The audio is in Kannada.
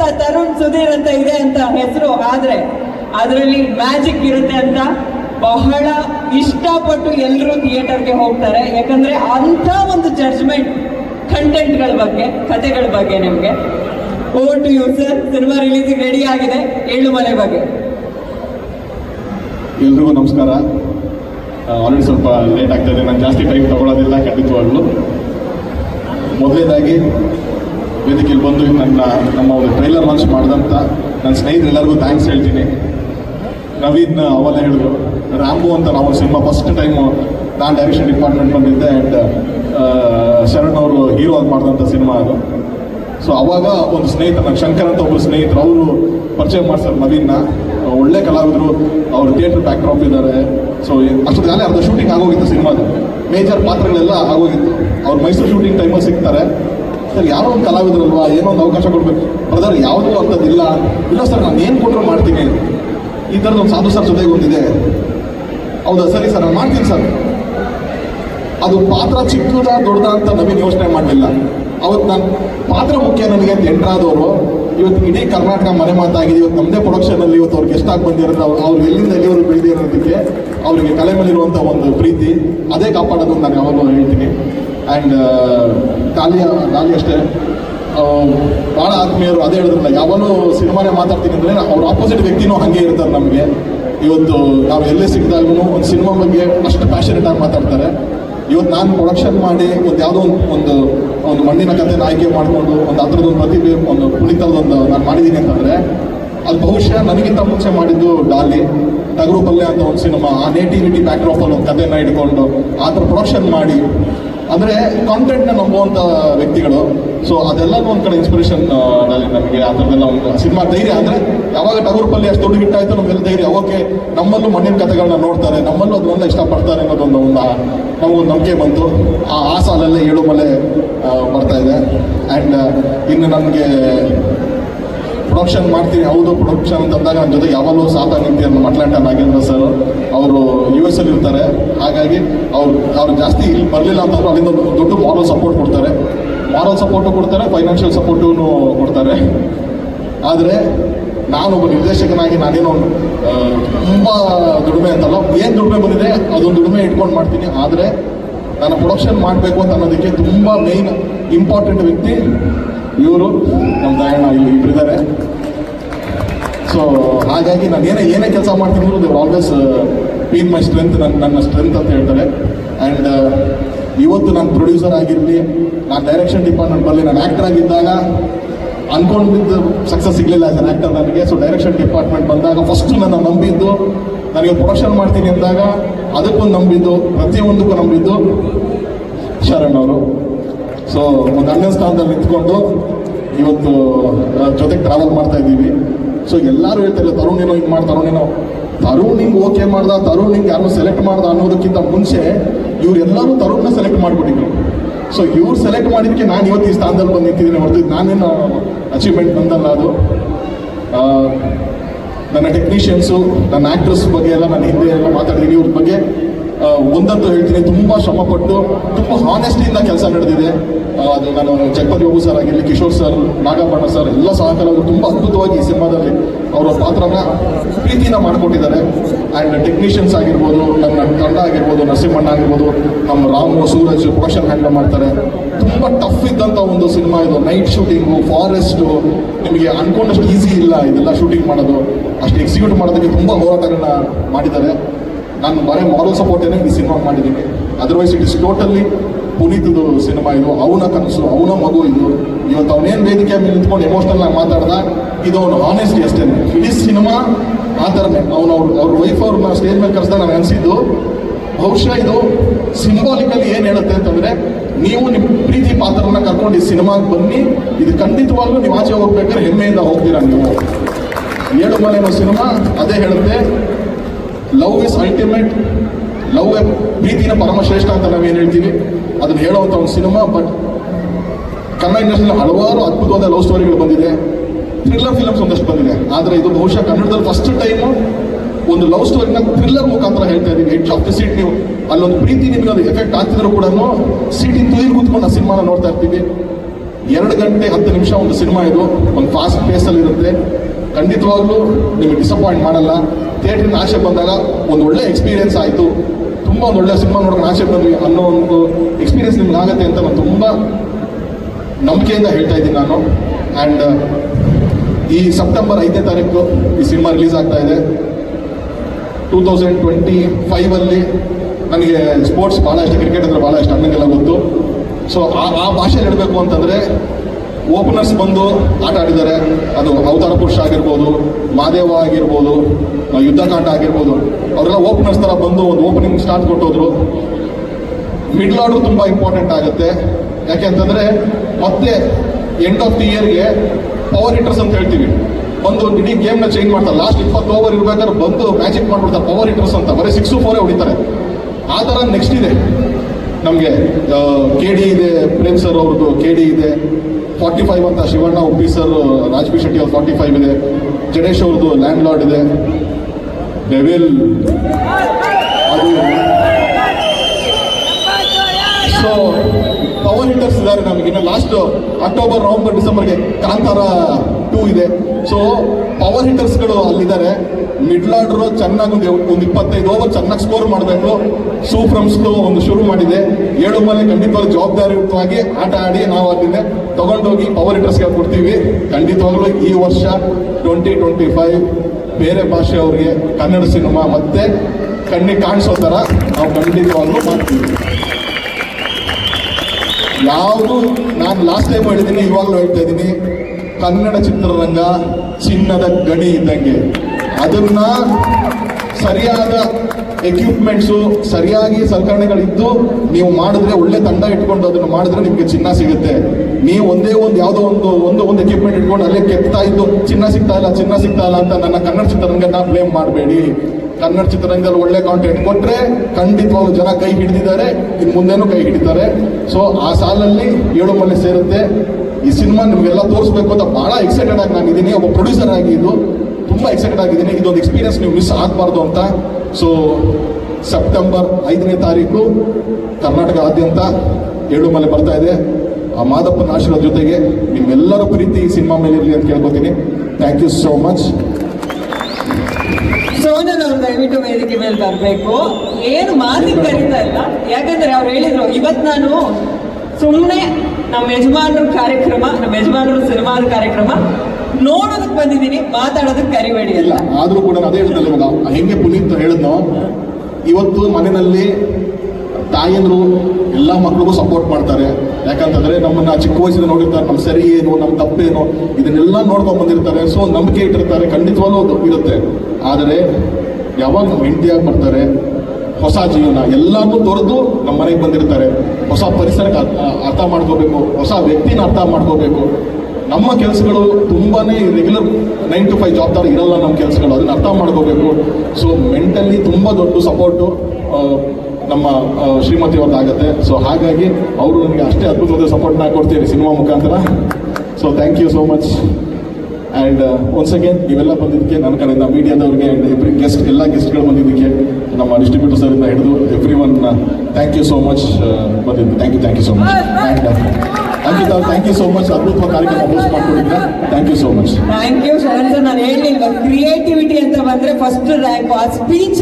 ಅಂತ ತರುಣ್ ಸುಧೀರ್ ಅಂತ ಇದೆ ಅಂತ ಹೆಸರು. ಆದ್ರೆ ಅದರಲ್ಲಿ ಮ್ಯಾಜಿಕ್ ಇರುತ್ತೆ ಅಂತ ಬಹಳ ಇಷ್ಟಪಟ್ಟು ಎಲ್ಲರೂ ಥಿಯೇಟರ್ಗೆ ಹೋಗ್ತಾರೆ. ಯಾಕಂದ್ರೆ ಅಂಥ ಒಂದು ಜಡ್ಜ್ಮೆಂಟ್ ಕಂಟೆಂಟ್ಗಳ ಬಗ್ಗೆ, ಕಥೆಗಳ ಬಗ್ಗೆ ನಿಮಗೆ. Over to you sir cinema ರಿಲೀಸಿಗೆ ready ಆಗಿದೆ. ಏಳು ಮನೆ ಬಗ್ಗೆ. ಎಲ್ರಿಗೂ ನಮಸ್ಕಾರ. ಆಲ್ರೆಡಿ ಸ್ವಲ್ಪ ಲೇಟ್ ಆಗ್ತದೆ ನಾನು ಜಾಸ್ತಿ ಟೈಮ್ ತಗೊಳ್ಳೋದಿಲ್ಲ ಖಂಡಿತವಾಗ್ಲು. ಮೊದಲನೇದಾಗಿ ವೇದಿಕೆಯಲ್ಲಿ ಬಂದು ನನ್ನ, ನಮ್ಮ ಒಂದು ಟ್ರೈಲರ್ ಲಾಂಚ್ ಮಾಡಿದಂಥ ನನ್ನ ಸ್ನೇಹಿತರೆಲ್ಲರಿಗೂ ಥ್ಯಾಂಕ್ಸ್ ಹೇಳ್ತೀನಿ. ನವೀನ್ ಅವಲ್ಲ ಹೇಳಿದ್ರು, ರಾಮು ಅಂತ ನಾವು ಸಿನಿಮಾ ಫಸ್ಟ್ ಟೈಮು ನಾನು ಡೈರೆಕ್ಷನ್ ಡಿಪಾರ್ಟ್ಮೆಂಟ್ ಬಂದಿದ್ದೆ ಆ್ಯಂಡ್ ಶರಣ್ ಅವರು ಹೀರೋ ಆಗಿ ಮಾಡಿದಂಥ ಸಿನಿಮಾ ಅದು. ಸೊ ಅವಾಗ ಒಂದು ಸ್ನೇಹಿತ ನನ್ನ ಶಂಕರ್ ಅಂತ ಒಬ್ಬರು ಸ್ನೇಹಿತರು, ಅವರು ಪರಿಚಯ ಮಾಡ್ತಾರೆ ನವೀನ್ನ. ಒಳ್ಳೆ ಕಲಾವಿದರು, ಅವರು ಥಿಯೇಟರ್ ಬ್ಯಾಕ್ ಡ್ರಾಪ್ ಇದ್ದಾರೆ ಸೊ ಅಷ್ಟೊತ್ತಿಗಾಲೇ ಅರ್ಧ ಶೂಟಿಂಗ್ ಆಗೋಗಿತ್ತು ಸಿನಿಮಾದು. ಮೇಜರ್ ಪಾತ್ರಗಳೆಲ್ಲ ಆಗೋಗಿತ್ತು. ಅವ್ರು ಮೈಸೂರು ಶೂಟಿಂಗ್ ಟೈಮಲ್ಲಿ ಸಿಗ್ತಾರೆ. ಸರ್, ಯಾರೋ ಒಂದು ಕಲಾವಿದರಲ್ವಾ ಏನೋ ಒಂದು ಅವಕಾಶ ಕೊಡ್ಬೇಕು. ಬ್ರದರ್ ಯಾವುದೂ ಅಂಥದ್ದಿಲ್ಲ. ಇಲ್ಲ ಸರ್, ನಾನು ಏನು ಕೊಟ್ಟರು ಮಾಡ್ತೀನಿ. ಈ ಥರದ್ದು ಒಂದು ಸಾಧು ಸರ್ ಜೊತೆಗೆ ಒಂದಿದೆ. ಹೌದಾ ಸರಿ ಸರ್, ನಾನು ಮಾಡ್ತೀನಿ ಸರ್. ಅದು ಪಾತ್ರ ಚಿಕ್ಕದ, ದೊಡ್ಡದ ಅಂತ ನಮಗೆ ಯೋಚನೆ ಮಾಡಲಿಲ್ಲ. ಅವತ್ತು ನಾನು ಪಾತ್ರ ಮುಖ್ಯ ನನಗೆ ಅಂತ ಎಂಟ್ರಾದವರು, ಇವತ್ತು ಇಡೀ ಕರ್ನಾಟಕ ಮನೆ ಮಾತಾಗಿದೆ. ಇವತ್ತು ನಮ್ಮದೇ ಪ್ರೊಡಕ್ಷನಲ್ಲಿ ಇವತ್ತು ಅವ್ರಿಗೆ ಎಷ್ಟಾಗಿ ಬಂದಿರೋದು, ಅವ್ರು ಅವ್ರು ಎಲ್ಲಿಂದ ಎಲ್ಲಿವರು ಬೆಳೆದಿರೋದಕ್ಕೆ ಅವರಿಗೆ ಕಲೆ ಮೇಲಿರುವಂಥ ಒಂದು ಪ್ರೀತಿ, ಅದೇ ಕಾಪಾಡೋದು ನಾನು ಯಾವಾಗಲೂ ಹೇಳ್ತೀನಿ. ಆ್ಯಂಡ್ ಖಾಲಿ ಖಾಲಿ ಅಷ್ಟೇ. ಭಾಳ ಆತ್ಮೀಯರು ಅದೇ ಹೇಳಿದ್ರಲ್ಲ ಯಾವಾಗಲೂ ಸಿನಿಮಾನೇ ಮಾತಾಡ್ತೀನಿ ಅಂದರೆ ಅವ್ರ ಆಪೋಸಿಟ್ ವ್ಯಕ್ತಿನೂ ಹಾಗೆ ಇರ್ತಾರೆ ನಮಗೆ. ಇವತ್ತು ನಾವು ಎಲ್ಲೇ ಸಿಕ್ಕಿದಾಗೂ ಒಂದು ಸಿನಿಮಾ ಬಗ್ಗೆ ಅಷ್ಟು ಪ್ಯಾಷನೇಟ್ ಆಗಿ ಮಾತಾಡ್ತಾರೆ. ಇವತ್ತು ನಾನು ಪ್ರೊಡಕ್ಷನ್ ಮಾಡಿ ಒಂದು ಯಾವುದೋ ಒಂದು ಒಂದು ಒಂದು ಮಣ್ಣಿನ ಕಥೆನ ಆಯ್ಕೆ ಮಾಡಿಕೊಂಡು ಒಂದು ಒಂದು ಪ್ರತಿಭೆ, ಒಂದು ಕುಣಿತದೊಂದು ನಾನು ಮಾಡಿದ್ದೀನಿ ಅಂತಂದರೆ, ಅದು ಬಹುಶಃ ನನಗಿಂತ ಮುಂಚೆ ಮಾಡಿದ್ದು ಡಾಲಿ ಟಗರು ಪಲ್ಯ ಅಂತ ಒಂದು ಸಿನಿಮಾ, ಆ ನೇಟಿವಿಟಿ ಬ್ಯಾಕ್ಡ್ರಾಪಲ್ಲಿ ಒಂದು ಕಥೆನ ಇಟ್ಕೊಂಡು ಆ ಥರ ಪ್ರೊಡಕ್ಷನ್ ಮಾಡಿ ಅಂದರೆ ಕಾಂಟೆಂಟ್ನ ನಂಬುವಂಥ ವ್ಯಕ್ತಿಗಳು. ಸೊ ಅದೆಲ್ಲನೂ ಒಂದು ಕಡೆ ಇನ್ಸ್ಪಿರೇಷನ್ ನಮಗೆ ಆ ಥರದ್ದೆಲ್ಲ ಒಂದು ಸಿನಿಮಾ ಧೈರ್ಯ ಅಂದರೆ, ಯಾವಾಗ ಟಗರು ಪಲ್ಲಿ ಅಷ್ಟು ದೊಡ್ಡ ಹಿಟ್ ಆಯಿತು ಧೈರ್ಯ. ಓಕೆ, ನಮ್ಮಲ್ಲೂ ಮಣ್ಣಿನ ಕಥೆಗಳನ್ನ ನೋಡ್ತಾರೆ, ನಮ್ಮಲ್ಲೂ ಅದನ್ನೆಲ್ಲ ಇಷ್ಟಪಡ್ತಾರೆ ಅನ್ನೋದೊಂದು ಒಂದು, ನಮಗೊಂದು ನಂಬಿಕೆ ಬಂತು. ಆ ಸಾಲಲ್ಲೇ ಏಳು ಮಲೆ ಬರ್ತಾ ಇದೆ. ಆ್ಯಂಡ್ ಇನ್ನು ನನಗೆ ಪ್ರೊಡಕ್ಷನ್ ಮಾಡ್ತೀನಿ, ಹೌದು, ಪ್ರೊಡಕ್ಷನ್ ಅಂತ ಅಂದಾಗ ನನ್ನ ಜೊತೆ ಯಾವಾಗಲೂ ಸಾಥ ನಿಂತಿರೋ ಅಟ್ಲಾಂಟ ನಾಗೇಂದ್ರ ಸರ್ ಅವರು ಯು ಎಸ್ ಅಲ್ಲಿ ಇರ್ತಾರೆ. ಹಾಗಾಗಿ ಅವ್ರು ಅವ್ರು ಜಾಸ್ತಿ ಇಲ್ಲಿ ಬರಲಿಲ್ಲ ಅಂತಂದ್ರೆ ಅಲ್ಲಿಂದ ದೊಡ್ಡ ಮಾರಲ್ ಸಪೋರ್ಟ್ ಕೊಡ್ತಾರೆ. ಮಾರಲ್ ಸಪೋರ್ಟು ಕೊಡ್ತಾರೆ ಫೈನಾನ್ಷಿಯಲ್ ಸಪೋರ್ಟೂ ಕೊಡ್ತಾರೆ. ಆದರೆ ನಾನೊಬ್ಬ ನಿರ್ದೇಶಕನಾಗಿ ನಾನೇನೋ ತುಂಬ ದುಡಿಮೆ ಅಂತಲ್ಲ, ಏನು ದುಡಿಮೆ ಬಂದಿದೆ ಅದೊಂದು ದುಡಿಮೆ ಇಟ್ಕೊಂಡು ಮಾಡ್ತೀನಿ. ಆದರೆ ನಾನು ಪ್ರೊಡಕ್ಷನ್ ಮಾಡಬೇಕು ಅಂತ ಅನ್ನೋದಕ್ಕೆ ತುಂಬ ಮೇಯ್ನ್ ಇಂಪಾರ್ಟೆಂಟ್ ವ್ಯಕ್ತಿ ಇವರು ನಮ್ಮ ಹಾಗಾಗಿ ನಾನು ಏನೇ ಏನೇ ಕೆಲಸ ಮಾಡ್ತೀನಿ ಅಂದ್ರೂ ದೇವ್ರು ಆಲ್ವೇಸ್ ಬೀನ್ ಮೈ ಸ್ಟ್ರೆಂತ್ ನನ್ನ ನನ್ನ ಸ್ಟ್ರೆಂತ್ ಅಂತ ಹೇಳ್ತಾರೆ. ಆ್ಯಂಡ್ ಇವತ್ತು ನಾನು ಪ್ರೊಡ್ಯೂಸರ್ ಆಗಿರಲಿ, ನಾನು ಡೈರೆಕ್ಷನ್ ಡಿಪಾರ್ಟ್ಮೆಂಟ್ ಬರಲಿ, ನಾನು ಆ್ಯಕ್ಟರ್ ಆಗಿದ್ದಾಗ ಅನ್ಕೊಂಡಿದ್ದು ಸಕ್ಸಸ್ ಸಿಗಲಿಲ್ಲ ಆ್ಯಸ್ ಅನ್ ಆ್ಯಕ್ಟರ್ ನನಗೆ. ಸೊ ಡೈರೆಕ್ಷನ್ ಡಿಪಾರ್ಟ್ಮೆಂಟ್ ಬಂದಾಗ ಫಸ್ಟು ನನ್ನ ನಂಬಿದ್ದು ನನಗೆ ಪ್ರೊಡಕ್ಷನ್ ಮಾಡ್ತೀನಿ ಅಂದಾಗ ಅದಕ್ಕೊಂದು ನಂಬಿದ್ದು, ಪ್ರತಿಯೊಂದಕ್ಕೂ ನಂಬಿದ್ದು ಶರಣ್ ಅವರು. ಸೊ ಒಂದು ಅಣ್ಣನ ಸ್ಥಾನದಲ್ಲಿ ನಿಂತ್ಕೊಂಡು ಇವತ್ತು ಜೊತೆಗೆ ಟ್ರಾವೆಲ್ ಮಾಡ್ತಾ ಇದ್ದೀವಿ. ಸೊ ಎಲ್ಲರೂ ಹೇಳ್ತಾರೆ ತರುಣ್ ಏನೋ ಹಿಂಗೆ ಮಾಡಿ ತರುಣ್ ಏನೋ ತರುಣ್ ಹಿಂಗೆ ಓಕೆ ಮಾಡ್ದ, ತರುಣ್ ಹಿಂಗೆ ಯಾರೋ ಸೆಲೆಕ್ಟ್ ಮಾಡ್ದ ಅನ್ನೋದಕ್ಕಿಂತ ಮುಂಚೆ ಇವರೆಲ್ಲರೂ ತರುಣ್ನ ಸೆಲೆಕ್ಟ್ ಮಾಡಿಬಿಟ್ಟಿದ್ರು. ಸೊ ಇವ್ರು ಸೆಲೆಕ್ಟ್ ಮಾಡಿದಕ್ಕೆ ನಾನು ಇವತ್ತು ಈ ಸ್ಥಾನದಲ್ಲಿ ಬಂದು ನಿಂತಿದ್ದೀನಿ. ಹೊರತು ನಾನೇನು ಅಚೀವ್ಮೆಂಟ್ ಬಂದಲ್ಲ ಅದು. ನನ್ನ ಟೆಕ್ನಿಷಿಯನ್ಸು ನನ್ನ ಆ್ಯಕ್ಟ್ರೆಸ್ ಬಗ್ಗೆ ಎಲ್ಲ ನಾನು ಹಿಂದೆ ಎಲ್ಲ ಮಾತಾಡಿದ್ದೀನಿ. ಇವ್ರ ಬಗ್ಗೆ ಒಂದಂತೂ ಹೇಳ್ತೀನಿ, ತುಂಬ ಶ್ರಮಪಟ್ಟು, ತುಂಬ ಹಾನೆಸ್ಟಿಯಿಂದ ಕೆಲಸ ನಡೆದಿದೆ. ಅದು ನಾನು ಜಗಪತಿ ಬಾಬು ಸರ್ ಆಗಿರಲಿ, ಕಿಶೋರ್ ಸರ್ ನಾಗಬಣ್ಣ ಸರ್ ಎಲ್ಲ ಸಹ ಕಲಾವಿದರು ತುಂಬ ಅದ್ಭುತವಾಗಿ ಈ ಸಿನಿಮಾದಲ್ಲಿ ಅವರ ಪಾತ್ರನ ಪ್ರೀತಿನ ಮಾಡಿಕೊಟ್ಟಿದ್ದಾರೆ. ಆ್ಯಂಡ್ ಟೆಕ್ನಿಷಿಯನ್ಸ್ ಆಗಿರ್ಬೋದು, ನನ್ನ ತಂಡ ಆಗಿರ್ಬೋದು, ನರಸಿಂಹಣ್ಣ ಆಗಿರ್ಬೋದು, ನಮ್ಮ ರಾಮು, ಸೂರಜ್ ಪ್ರೊಡಕ್ಷನ್ ಹ್ಯಾಂಡಲ್ ಮಾಡ್ತಾರೆ. ತುಂಬ ಟಫ್ ಇದ್ದಂಥ ಒಂದು ಸಿನಿಮಾ ಇದು. ನೈಟ್ ಶೂಟಿಂಗು ಫಾರೆಸ್ಟು ನಿಮಗೆ ಅನ್ಕೊಂಡಷ್ಟು ಈಸಿ ಇಲ್ಲ ಇದೆಲ್ಲ ಶೂಟಿಂಗ್ ಮಾಡೋದು. ಅಷ್ಟು ಎಕ್ಸಿಕ್ಯೂಟ್ ಮಾಡೋದಕ್ಕೆ ತುಂಬ ಹೋರಾಟಗಳನ್ನ ಮಾಡಿದ್ದಾರೆ. ನಾನು ಬರೀ ಮಾರಲ್ ಸಪೋರ್ಟೇನೆ ಈ ಸಿನಿಮಾ ಮಾಡಿದ್ದೀನಿ. ಅದರ್ವೈಸ್ ಇಟ್ ಇಸ್ ಟೋಟಲಿ ಪುನೀತದು ಸಿನಿಮಾ ಇದು, ಅವನ ಕನಸು, ಅವನ ಮಗು ಇದು. ಇವತ್ತು ಅವನೇನು ವೇದಿಕೆ ಮೇಲೆ ನಿಂತ್ಕೊಂಡು ಎಮೋಷನಲ್ ಆಗಿ ಮಾತಾಡ್ದ, ಇದು ಅವನು ಆನೆಸ್ಟಿ ಅಷ್ಟೇ. ಇಡೀ ಸಿನಿಮಾ ಆ ಥರನೇ ಅವನು ಅವ್ರ ಅವ್ರ ವೈಫ್ ಅವ್ರನ್ನ ಸ್ಟೇಜ್ ಮೇಲೆ ಕರೆಸ್ದಾಗ ನಾನು ಅನಿಸಿದ್ದು ಬಹುಶಃ ಇದು ಸಿಂಬಾಲಿಕಲಿ ಏನು ಹೇಳುತ್ತೆ ಅಂತಂದರೆ, ನೀವು ನಿಮ್ಮ ಪ್ರೀತಿ ಪಾತ್ರನ ಕರ್ಕೊಂಡು ಈ ಸಿನಿಮಾಗೆ ಬನ್ನಿ. ಇದು ಖಂಡಿತವಾಗ್ಲೂ ನೀವು ಆಚೆ ಹೋಗ್ಬೇಕಾದ್ರೆ ಹೆಮ್ಮೆಯಿಂದ ಹೋಗ್ತೀರಾ ನೀವು. ಏಳು ಮನೆ ಸಿನಿಮಾ, ಅದೇ ಹೇಳುತ್ತೆ. ಲವ್ ಇಸ್ ಅಲ್ಟಿಮೇಟ್ ಲವ್ ಪ್ರೀತಿನ ಪರಮಶ್ರೇಷ್ಠ ಅಂತ ನಾವೇನು ಹೇಳ್ತೀವಿ? ಅದನ್ನ ಹೇಳುವಂಥ ಒಂದು ಸಿನಿಮಾ ಬಟ್ ಕನ್ನಡ ಇಂಡಸ್ಟ್ರಿಯಲ್ಲಿ ಹಲವಾರು ಅದ್ಭುತವಾದ ಲವ್ ಸ್ಟೋರಿಗಳು ಬಂದಿದೆ. ಥ್ರಿಲ್ಲರ್ ಫಿಲಮ್ಸ್ ಒಂದಷ್ಟು ಬಂದಿದೆ. ಆದರೆ ಇದು ಬಹುಶಃ ಕನ್ನಡದಲ್ಲಿ ಫಸ್ಟ್ ಟೈಮು ಒಂದು ಲವ್ ಸ್ಟೋರಿನ ಥ್ರಿಲ್ಲರ್ ಮುಖಾಂತರ ಹೇಳ್ತಾ ಇದ್ದೀವಿ ಇಟ್ ಆಫ್ ದಿ ಸೀಟ್ ನೀವು ಅಲ್ಲೊಂದು ಪ್ರೀತಿ ನಿಮ್ಗೆ ಅದು ಎಫೆಕ್ಟ್ ಆಗ್ತಿದ್ರು ಕೂಡ ಸೀಟಿನ ತುದಿಲಿ ಕೂತ್ಕೊಂಡು ಆ ಸಿನಿಮಾನ ನೋಡ್ತಾ ಇರ್ತೀವಿ. ಎರಡು ಗಂಟೆ ಹತ್ತು ನಿಮಿಷ ಒಂದು ಸಿನಿಮಾ ಇದು. ಒಂದು ಫಾಸ್ಟ್ ಪೇಸಲ್ಲಿ ಇರುತ್ತೆ. ಖಂಡಿತವಾಗ್ಲೂ ನಿಮಗೆ ಡಿಸಪಾಯಿಂಟ್ ಮಾಡಲ್ಲ. ಥಿಯೇಟ್ರಿಂದ ಆಸೆ ಬಂದಾಗ ಒಂದು ಒಳ್ಳೆ ಎಕ್ಸ್ಪೀರಿಯನ್ಸ್ ಆಯಿತು. ತುಂಬ ಒಂದು ಒಳ್ಳೆ ಸಿನಿಮಾ ನೋಡೋಕೆ ಆಸೆ ಬಂದ್ವಿ ಅನ್ನೋ ಒಂದು ಎಕ್ಸ್ಪೀರಿಯನ್ಸ್ ನಿಮ್ಗೆ ಆಗುತ್ತೆ ಅಂತ ನಾನು ತುಂಬ ನಂಬಿಕೆಯಿಂದ ಹೇಳ್ತಾ ಇದ್ದೀನಿ ನಾನು. ಆ್ಯಂಡ್ ಈ ಸೆಪ್ಟೆಂಬರ್ ಐದನೇ ತಾರೀಕು ಈ ಸಿನಿಮಾ ರಿಲೀಸ್ ಆಗ್ತಾ ಇದೆ. ಟೂ ತೌಸಂಡ್ ಟ್ವೆಂಟಿ ಫೈವಲ್ಲಿ ನನಗೆ ಸ್ಪೋರ್ಟ್ಸ್ ಭಾಳ ಇಷ್ಟ ಕ್ರಿಕೆಟ್ ಅಂದರೆ ಭಾಳ ಇಷ್ಟ ಅನ್ನೋಂಗೆಲ್ಲ ಗೊತ್ತು. ಸೊ ಆ ಆ ಭಾಷೆಯಲ್ಲಿ ಹೇಳಬೇಕು ಅಂತಂದರೆ ಓಪನರ್ಸ್ ಬಂದು ಆಟ ಆಡಿದ್ದಾರೆ. ಅದು ಪುರುಷ ಆಗಿರ್ಬೋದು, ಮಾದೇವ ಆಗಿರ್ಬೋದು ಯುದ್ಧಕಾಂಡ ಆಗಿರ್ಬೋದು, ಅವರೆಲ್ಲ ಓಪನರ್ಸ್ ಥರ ಬಂದು ಒಂದು ಓಪನಿಂಗ್ ಸ್ಟಾರ್ಟ್ ಕೊಟ್ಟೋದ್ರು. ಮಿಡ್ಲ್ ಆರ್ಡರ್ ತುಂಬ ಇಂಪಾರ್ಟೆಂಟ್ ಆಗುತ್ತೆ. ಯಾಕೆಂತಂದ್ರೆ ಮತ್ತೆ ಎಂಡ್ ಆಫ್ ದಿ ಇಯರ್ಗೆ ಪವರ್ ಹಿಟರ್ಸ್ ಅಂತ ಹೇಳ್ತೀವಿ. ಒಂದು ಇಡೀ ಗೇಮ್ನ ಚೇಂಜ್ ಮಾಡ್ತಾರೆ. ಲಾಸ್ಟ್ ಇಪ್ಪತ್ತು ಓವರ್ ಇರ್ಬೇಕಾದ್ರೆ ಬಂದು ಮ್ಯಾಚಿಂಗ್ ಮಾಡ್ಬಿಡ್ತಾರೆ ಪವರ್ ಹಿಟರ್ಸ್ ಅಂತ. ಬರೀ ಸಿಕ್ಸು ಫೋರೇ ಹೊಡಿತಾರೆ. ಆ ಥರ ನೆಕ್ಸ್ಟ್ ಇದೆ. ನಮಗೆ ಕೆ ಡಿ ಇದೆ ಪ್ರೇಮ್ ಸರ್ ಅವ್ರದ್ದು ಕೆ ಡಿ ಇದೆ. ಫಾರ್ಟಿ ಫೈವ್ ಅಂತ ಶಿವಣ್ಣ ಉಪ್ಪಿ ಸರ್ ರಾಜಪಿ ಶೆಟ್ಟಿ ಅವ್ರ ಫಾರ್ಟಿ ಫೈವ್ ಇದೆ. ಜಡೇಶ್ ಅವ್ರದ್ದು ಲ್ಯಾಂಡ್ ಲಾರ್ಡ್ ಇದೆ. ಡೆವಿಲ್ ಸೊ ಪವರ್ ಹಿಟರ್ಸ್ ಇದ್ದಾರೆ ನಮಗೆ. ಇನ್ನು ಲಾಸ್ಟ್ ಅಕ್ಟೋಬರ್ ನವೆಂಬರ್ ಡಿಸೆಂಬರ್ಗೆ ಕಾಂತಾರ ಟೂ ಇದೆ. ಸೊ ಪವರ್ ಹಿಟರ್ಸ್ಗಳು ಅಲ್ಲಿದ್ದಾರೆ. ಮಿಡ್ಲ್ ಆರ್ಡರ್ ಚೆನ್ನಾಗಿ ಒಂದು ಒಂದು ಇಪ್ಪತ್ತೈದು ಓವರ್ ಚೆನ್ನಾಗಿ ಸ್ಕೋರ್ ಮಾಡಬೇಕು. ಸ್ಕೋ ಒಂದು ಶುರು ಮಾಡಿದೆ. ಏಳು ಮೇಲೆ ಖಂಡಿತವಾಗಿ ಜವಾಬ್ದಾರಿಯುತವಾಗಿ ಆಟ ಆಡಿ ನಾವು ಅದನ್ನ ತಗೊಂಡೋಗಿ ಪವರ್ ಹಿಟರ್ಸ್ಗೆ ಕೊಡ್ತೀವಿ. ಖಂಡಿತವಾಗ್ಲೂ ಈ ವರ್ಷ ಟ್ವೆಂಟಿ ಟ್ವೆಂಟಿ ಫೈವ್ ಬೇರೆ ಭಾಷೆಯವ್ರಿಗೆ ಕನ್ನಡ ಸಿನಿಮಾ ಮತ್ತೆ ಕಣ್ಣಿಗೆ ಕಾಣಿಸೋ ಥರ ನಾವು ಖಂಡಿತವಾಗ್ಲೂ ಮಾಡ್ತೀವಿ. ಯಾವುದು ನಾನು ಲಾಸ್ಟ್ ಟೈಮ್ ಹೇಳಿದ್ದೀನಿ ಇವಾಗಲೂ ಹೇಳ್ತಾ ಇದ್ದೀನಿ ಕನ್ನಡ ಚಿತ್ರರಂಗ ಚಿನ್ನದ ಗಣಿ ಇದ್ದಂಗೆ. ಅದನ್ನ ಸರಿಯಾದ ಎಕ್ವಿಪ್ಮೆಂಟ್ಸು ಸರಿಯಾಗಿ ಸಲಕರಣೆಗಳಿದ್ದು ನೀವು ಮಾಡಿದ್ರೆ ಒಳ್ಳೆ ತಂಡ ಇಟ್ಕೊಂಡು ಅದನ್ನು ಮಾಡಿದ್ರೆ ನಿಮಗೆ ಚಿನ್ನ ಸಿಗುತ್ತೆ. ನೀವು ಒಂದೇ ಒಂದು ಯಾವುದೋ ಒಂದು ಒಂದು ಒಂದು ಎಕ್ವಿಪ್ಮೆಂಟ್ ಇಟ್ಕೊಂಡು ಅಲ್ಲೇ ಕೆತ್ತಾ ಇದ್ದು ಚಿನ್ನ ಸಿಗ್ತಾ ಇಲ್ಲ, ಚಿನ್ನ ಸಿಗ್ತಾ ಇಲ್ಲ ಅಂತ ನನ್ನ ಕನ್ನಡ ಚಿತ್ರರಂಗನ ಬ್ಲೇಮ್ ಮಾಡಬೇಡಿ. ಕನ್ನಡ ಚಿತ್ರರಂಗದಲ್ಲಿ ಒಳ್ಳೆ ಕಾಂಟೆಂಟ್ ಕೊಟ್ಟರೆ ಖಂಡಿತವಾಗೂ ಜನ ಕೈ ಹಿಡಿದಿದ್ದಾರೆ ಇನ್ನು ಮುಂದೆನೂ ಕೈ ಹಿಡಿತಾರೆ. ಸೊ ಆ ಸಾಲಲ್ಲಿ ಏಳು ಮನೆ ಸೇರುತ್ತೆ. ಈ ಸಿನಿಮಾ ನಿಮಗೆಲ್ಲ ತೋರಿಸ್ಬೇಕು ಅಂತ ಬಹಳ ಎಕ್ಸೈಟೆಡ್ ಆಗಿ ನಾನು ಇದ್ದೀನಿ ಒಬ್ಬ ಪ್ರೊಡ್ಯೂಸರ್ ಆಗಿ ಇದು ತುಂಬ ಎಕ್ಸೈಟೆಡ್ ಆಗಿದ್ದೀನಿ. ಇದೊಂದು ಎಕ್ಸ್ಪೀರಿಯನ್ಸ್ ನೀವು ಮಿಸ್ ಆಗಬಾರ್ದು ಅಂತ. ಸೊ ಸೆಪ್ಟೆಂಬರ್ ಐದನೇ ತಾರೀಕು ಕರ್ನಾಟಕದಾದ್ಯಂತ ಏಳು ಮಲೆ ಬರ್ತಾ ಇದೆ. ಆ ಮಾದಪ್ಪನ ಆಶೀರ್ವಾದ ಜೊತೆಗೆ ನಿಮ್ಮೆಲ್ಲರ ಪ್ರೀತಿ ಈ ಸಿನಿಮಾ ಮೇಲೆ ಇರಲಿ ಅಂತ ಕೇಳ್ಕೊತೀನಿ. ಥ್ಯಾಂಕ್ ಯು ಸೋ ಮಚ್ ಅವ್ರು ದಯವಿಟ್ಟು ವೇದಿಕೆ ಮೇಲೆ ಬರಬೇಕು. ಏನು ಮಾತಿಗೆ ಕರೀತಾ ಇಲ್ಲ. ಯಾಕಂದ್ರೆ ಅವ್ರು ಹೇಳಿದ್ರು ಇವತ್ತು ನಾನು ಸುಮ್ಮನೆ ನಮ್ಮ ಯಜಮಾನರ ಕಾರ್ಯಕ್ರಮ, ನಮ್ಮ ಯಜಮಾನರ ಸಿನಿಮಾದ ಕಾರ್ಯಕ್ರಮ ನೋಡೋದಕ್ಕೆ ಬಂದಿದ್ದೀನಿ ಮಾತಾಡೋದಕ್ಕೆ ಕರಿಬೇಡಿ ಅಲ್ಲ ಆದ್ರೂ ಕೂಡ ಅದೇ ಹೇಳ್ತಲ್ಲ ಇವಾಗ. ಹೆಂಗೆ ಪುನೀತ್ ಹೇಳಿದ್ನೋ, ಇವತ್ತು ಮನೆಯಲ್ಲಿ ತಾಯಂದ್ರು ಎಲ್ಲ ಮಕ್ಕಳಿಗೂ ಸಪೋರ್ಟ್ ಮಾಡ್ತಾರೆ. ಯಾಕಂತಂದ್ರೆ ನಮ್ಮನ್ನ ಚಿಕ್ಕ ವಯಸ್ಸಿಂದ ನೋಡಿರ್ತಾರೆ ನಮ್ಮ ಸರಿ ಏನು ನಮ್ಮ ತಪ್ಪೇನು, ಇದನ್ನೆಲ್ಲ ನೋಡ್ಕೊಂಡ್ ಬಂದಿರ್ತಾರೆ. ಸೊ ನಂಬಿಕೆ ಇಟ್ಟಿರ್ತಾರೆ, ಖಂಡಿತವಾಗ್ಲೂ ಇರುತ್ತೆ. ಆದರೆ ಯಾವಾಗ ಹೆಂಡತಿಯಾಗಿ ಬರ್ತಾರೆ? ಹೊಸ ಜೀವನ ಎಲ್ಲಾನು ತೊರೆದು ನಮ್ಮ ಮನೆಗೆ ಬಂದಿರ್ತಾರೆ. ಹೊಸ ಪರಿಸರಕ್ಕೆ ಅರ್ಥ ಮಾಡ್ಕೋಬೇಕು, ಹೊಸ ವ್ಯಕ್ತಿನ ಅರ್ಥ ಮಾಡ್ಕೋಬೇಕು. ನಮ್ಮ ಕೆಲಸಗಳು ತುಂಬಾನೇ regular nine to five job ಥರ ಇರಲ್ಲ ನಮ್ಮ ಕೆಲಸಗಳು, ಅದನ್ನ ಅರ್ಥ ಮಾಡ್ಕೋಬೇಕು. ಸೊ ಮೆಂಟಲಿ ತುಂಬ ದೊಡ್ಡ ಸಪೋರ್ಟು ನಮ್ಮ ಶ್ರೀಮತಿ ಆಗುತ್ತೆ. ಸೊ ಹಾಗಾಗಿ ಅವರು ನನಗೆ ಅಷ್ಟೇ ಅದ್ಭುತವಾದ ಸಪೋರ್ಟ್ನ ಕೊಡ್ತೀರಿ ಸಿನಿಮಾ ಮುಖಾಂತರ. So thank you so much and once again ನೀವೆಲ್ಲ ಬಂದಿದ್ದಕ್ಕೆ ನನ್ನ ಕಡೆಯಿಂದ ಮೀಡಿಯಾದವ್ರಿಗೆ ಆ್ಯಂಡ್ ಎವ್ರಿ ಗೆಸ್ಟ್ ಎಲ್ಲ ಗೆಸ್ಟ್ಗಳು ಬಂದಿದ್ದಕ್ಕೆ ನಮ್ಮ ಡಿಸ್ಟ್ರಿಬ್ಯೂಟರ್ಸ್ ಅವರಿಂದ ಹಿಡಿದು everyone thank you so much ಬಂದಿದ್ದು. Thank you thank you so much and Ankita thank you so much ಅದ್ಭುತ ಕಾರ್ಯಕ್ರಮ ಹೋಸ್ಟ್ ಮಾಡ್ಕೊಂಡಿದ್ರೆ thank you so much thank you Sharan sir ನಾನು ಹೇಳಿಲ್ಲ ಕ್ರಿಯೇಟಿವಿಟಿ ಅಂತ ಬಂದರೆ ಫಸ್ಟ್ ರ್ಯಾಂಕ್ ಆ ಸ್ಪೀಚ್